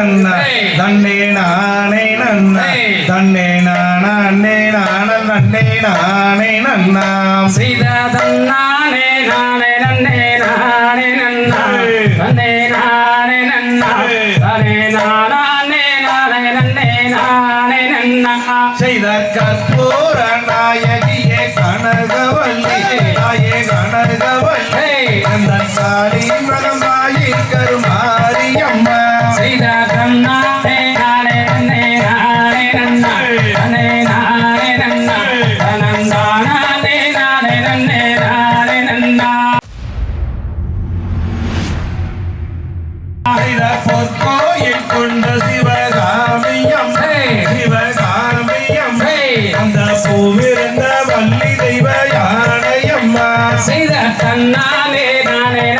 நன்னா தன்னே நானே நன்னா தன்னே நானா அண்ணே நானல் நன்னே நானே நன்னா. செய்த தன்னானே நானே நன்னே நானே நன்னா. தன்னே நானே நன்னா. தனே நானே நானே நன்னே நானே நன்னா. செய்த கற்பூர நாயகியே கனகவல்லி. நாயே கனகவல்லி. அந்த சாடி மகா ನನ್ನೇ ನಾನೇ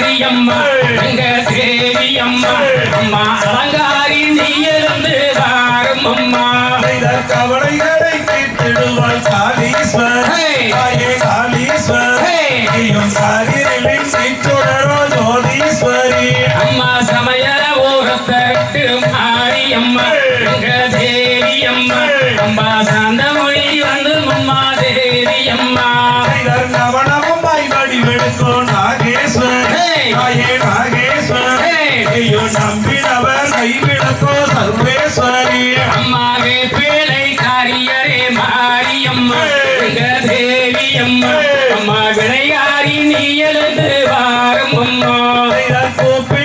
மாரியம்மன் எங்க தேவியம்மன் அம்மா அலங்காரி நீ எழுந்து வாரும் அம்மா கவலை சர்வேஸ்வரி அம்மாவே பேழை காரியரே மாரியம்மா தேவி அம்மா அம்மா விளையாடி நீ எழுந்து வாரம் அம்மா கோப்பை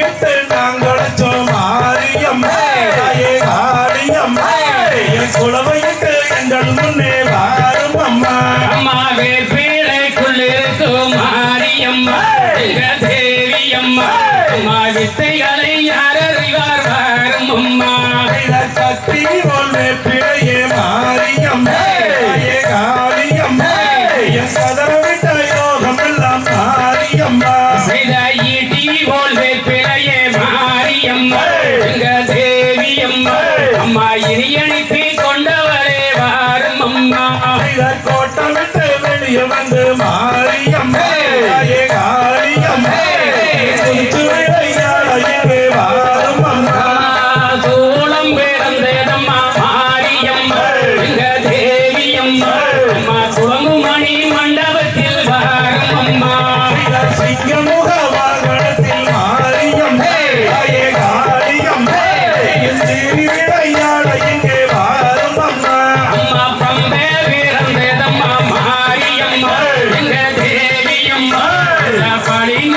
પડી.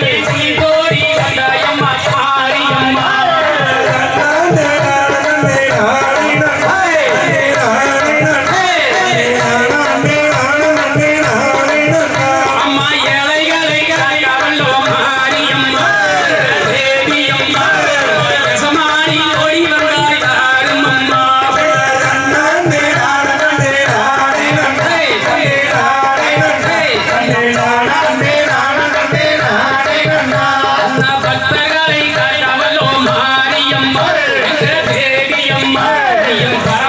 Hey! ¡Para!